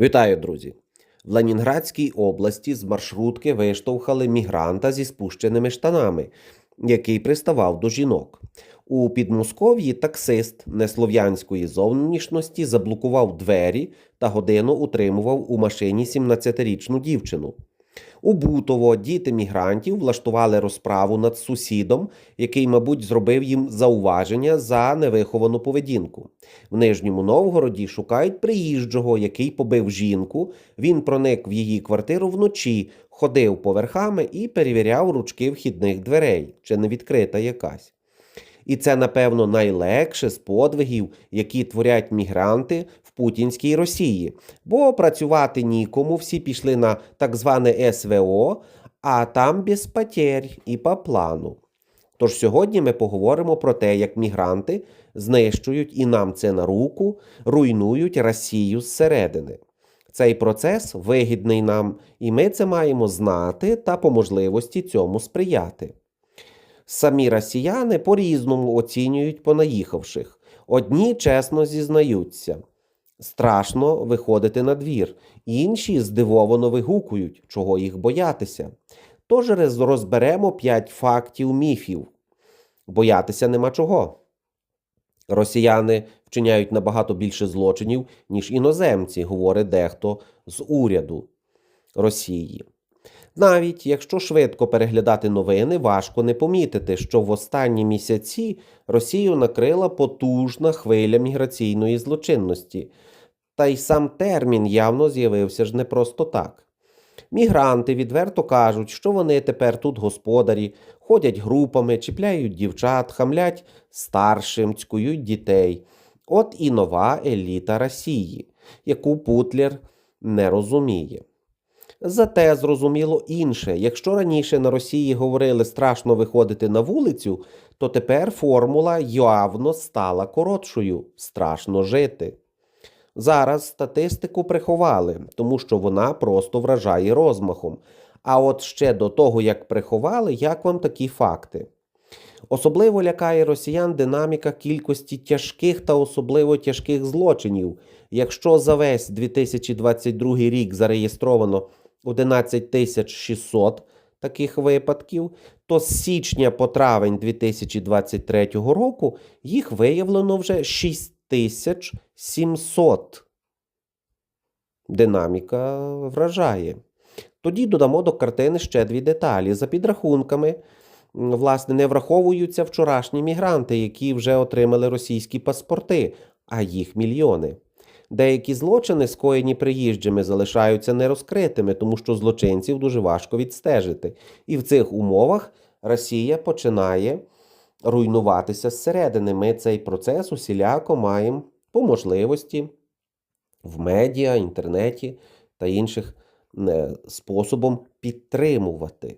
Вітаю, друзі! В Ленінградській області з маршрутки виштовхали мігранта зі спущеними штанами, який приставав до жінок. У Підмосков'ї таксист неслов'янської зовнішності заблокував двері та годину утримував у машині 17-річну дівчину. У Бутово діти мігрантів влаштували розправу над сусідом, який, мабуть, зробив їм зауваження за невиховану поведінку. В Нижньому Новгороді шукають приїжджого, який побив жінку. Він проник в її квартиру вночі, ходив поверхами і перевіряв ручки вхідних дверей, чи не відкрита якась. І це, напевно, найлегше з подвигів, які творять мігранти в путінській Росії. Бо працювати нікому всі пішли на так зване СВО, а там без потерь і по плану. Тож сьогодні ми поговоримо про те, як мігранти знищують і нам це на руку, руйнують Росію зсередини. Цей процес вигідний нам, і ми це маємо знати та по можливості цьому сприяти. Самі росіяни по-різному оцінюють понаїхавших. Одні чесно зізнаються. Страшно виходити на двір, інші здивовано вигукують, чого їх боятися. Тож розберемо п'ять фактів міфів. Боятися нема чого. Росіяни вчиняють набагато більше злочинів, ніж іноземці, говорить дехто з уряду Росії. Навіть якщо швидко переглядати новини, важко не помітити, що в останні місяці Росію накрила потужна хвиля міграційної злочинності. Та й сам термін явно з'явився ж не просто так. Мігранти відверто кажуть, що вони тепер тут господарі, ходять групами, чіпляють дівчат, хамлять старшим, цькують дітей. От і нова еліта Росії, яку Путлер не розуміє. Зате зрозуміло інше. Якщо раніше на Росії говорили страшно виходити на вулицю, то тепер формула явно стала коротшою страшно жити. Зараз статистику приховали, тому що вона просто вражає розмахом. А от ще до того, як приховали, як вам такі факти? Особливо лякає росіян динаміка кількості тяжких та особливо тяжких злочинів. Якщо за весь 2022 рік зареєстровано 11 тисяч 600 таких випадків, то з січня по травень 2023 року їх виявлено вже 6700. Динаміка вражає. Тоді додамо до картини ще дві деталі. За підрахунками, власне, не враховуються вчорашні мігранти, які вже отримали російські паспорти, а їх мільйони. Деякі злочини, скоєні приїжджими, залишаються нерозкритими, тому що злочинців дуже важко відстежити. І в цих умовах Росія починає руйнуватися зсередини. Ми цей процес усіляко маємо по можливості в медіа, інтернеті та інших е, способом підтримувати.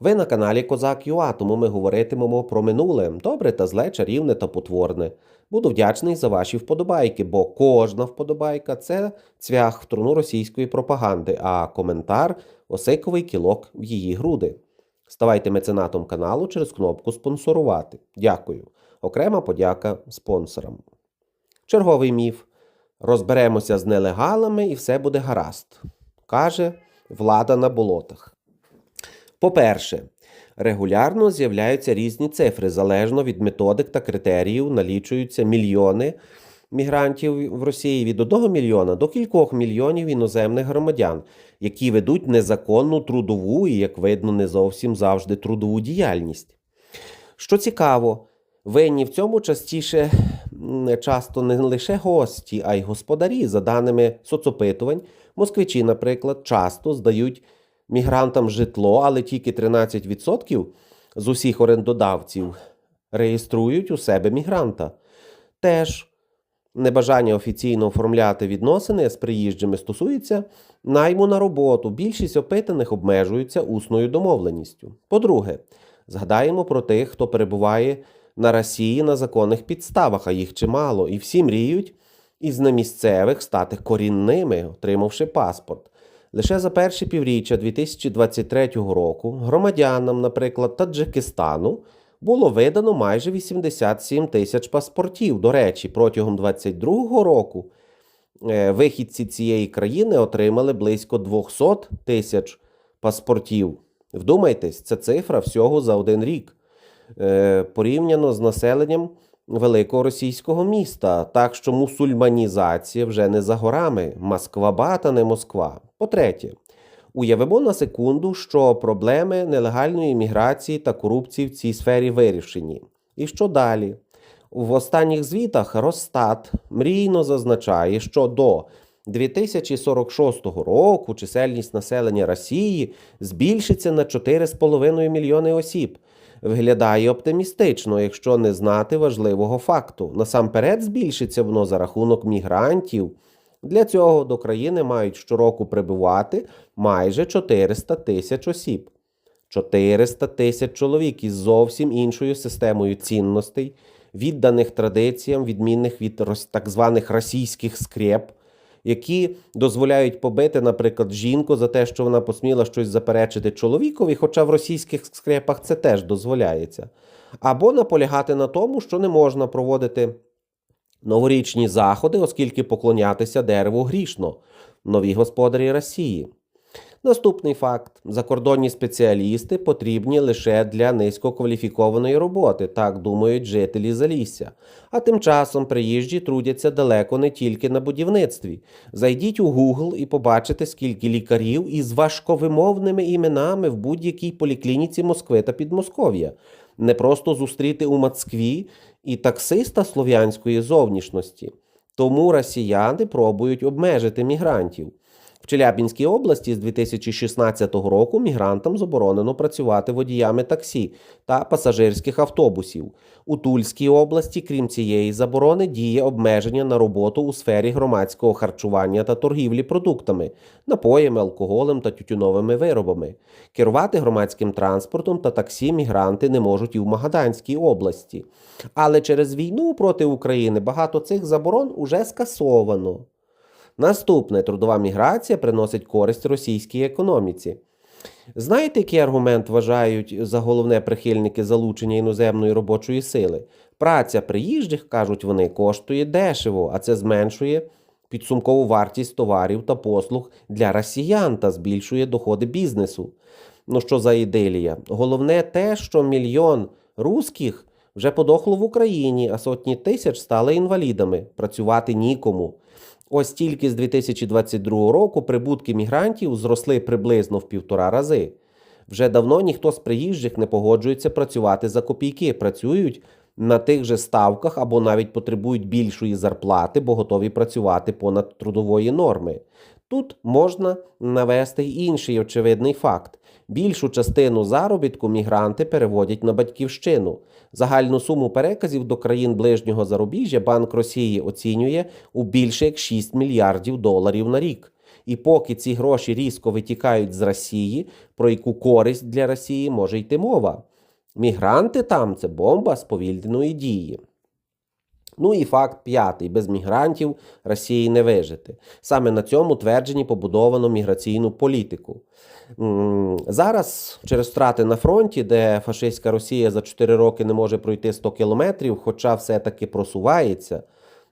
Ви на каналі Козак ЮА, тому ми говоритимемо про минуле, добре та зле, чарівне та потворне. Буду вдячний за ваші вподобайки, бо кожна вподобайка це цвях в труну російської пропаганди, а коментар осиковий кілок в її груди. Ставайте меценатом каналу через кнопку спонсорувати. Дякую. Окрема подяка спонсорам. Черговий міф. Розберемося з нелегалами і все буде гаразд, каже влада на болотах. По-перше, регулярно з'являються різні цифри, залежно від методик та критеріїв, налічуються мільйони мігрантів в Росії від 1 мільйона до кількох мільйонів іноземних громадян, які ведуть незаконну трудову і, як видно, не зовсім завжди трудову діяльність. Що цікаво, винні в цьому частіше часто не лише гості, а й господарі. За даними соцопитувань, москвичі, наприклад, часто здають мігрантам житло, але тільки 13% з усіх орендодавців реєструють у себе мігранта. Теж небажання офіційно оформляти відносини з приїжджими стосується найму на роботу. Більшість опитаних обмежуються усною домовленістю. По-друге, згадаємо про тих, хто перебуває на Росії на законних підставах, а їх чимало, і всі мріють із немісцевих стати корінними, отримавши паспорт. Лише за перші півріччя 2023 року громадянам, наприклад, Таджикистану було видано майже 87 тисяч паспортів. До речі, протягом 2022 року е, вихідці цієї країни отримали близько 200 тисяч паспортів. Вдумайтесь, це цифра всього за один рік. Е, порівняно з населенням великого російського міста. Так що мусульманізація вже не за горами. Москва бата, не Москва. По-третє, уявимо на секунду, що проблеми нелегальної міграції та корупції в цій сфері вирішені. І що далі? В останніх звітах Росстат мрійно зазначає, що до 2046 року чисельність населення Росії збільшиться на 4,5 мільйони осіб. Виглядає оптимістично, якщо не знати важливого факту. Насамперед збільшиться воно за рахунок мігрантів. Для цього до країни мають щороку прибувати майже 400 тисяч осіб. 400 тисяч чоловік із зовсім іншою системою цінностей, відданих традиціям, відмінних від так званих російських скреп, які дозволяють побити, наприклад, жінку за те, що вона посміла щось заперечити чоловікові, хоча в російських скрепах це теж дозволяється. Або наполягати на тому, що не можна проводити новорічні заходи, оскільки поклонятися дереву грішно. Нові господарі Росії. Наступний факт: закордонні спеціалісти потрібні лише для низькокваліфікованої роботи, так думають жителі Залісся. А тим часом приїжджі трудяться далеко не тільки на будівництві. Зайдіть у Google і побачите, скільки лікарів із важковимовними іменами в будь-якій поліклініці Москви та Підмосков'я. Не просто зустріти у Москві і таксиста слов'янської зовнішності. Тому росіяни пробують обмежити мігрантів. В Челябінській області з 2016 року мігрантам заборонено працювати водіями таксі та пасажирських автобусів. У Тульській області, крім цієї заборони, діє обмеження на роботу у сфері громадського харчування та торгівлі продуктами, напоями, алкоголем та тютюновими виробами. Керувати громадським транспортом та таксі мігранти не можуть і в Магаданській області. Але через війну проти України багато цих заборон уже скасовано. Наступне трудова міграція приносить користь російській економіці. Знаєте, який аргумент вважають за головне прихильники залучення іноземної робочої сили? Праця приїжджих, кажуть вони, коштує дешево, а це зменшує підсумкову вартість товарів та послуг для росіян та збільшує доходи бізнесу. Ну що за ідилія? Головне те, що мільйон русських вже подохло в Україні, а сотні тисяч стали інвалідами. Працювати нікому. Ось тільки з 2022 року прибутки мігрантів зросли приблизно в півтора рази. Вже давно ніхто з приїжджих не погоджується працювати за копійки, працюють на тих же ставках або навіть потребують більшої зарплати, бо готові працювати понад трудової норми. Тут можна навести й інший очевидний факт. Більшу частину заробітку мігранти переводять на батьківщину. Загальну суму переказів до країн ближнього зарубіжжя Банк Росії оцінює у більше як 6 мільярдів доларів на рік. І поки ці гроші різко витікають з Росії, про яку користь для Росії може йти мова. Мігранти там це бомба сповільненої дії. Ну і факт п'ятий: без мігрантів Росії не вижити. Саме на цьому твердженні побудовано міграційну політику. Зараз через втрати на фронті, де фашистська Росія за 4 роки не може пройти 100 кілометрів, хоча все-таки просувається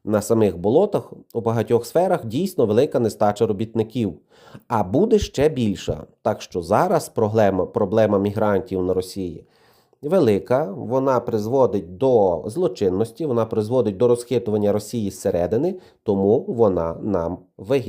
на самих болотах у багатьох сферах дійсно велика нестача робітників. А буде ще більша. Так що зараз проблема, проблема мігрантів на Росії велика, вона призводить до злочинності, вона призводить до розхитування Росії зсередини, тому вона нам вигідна.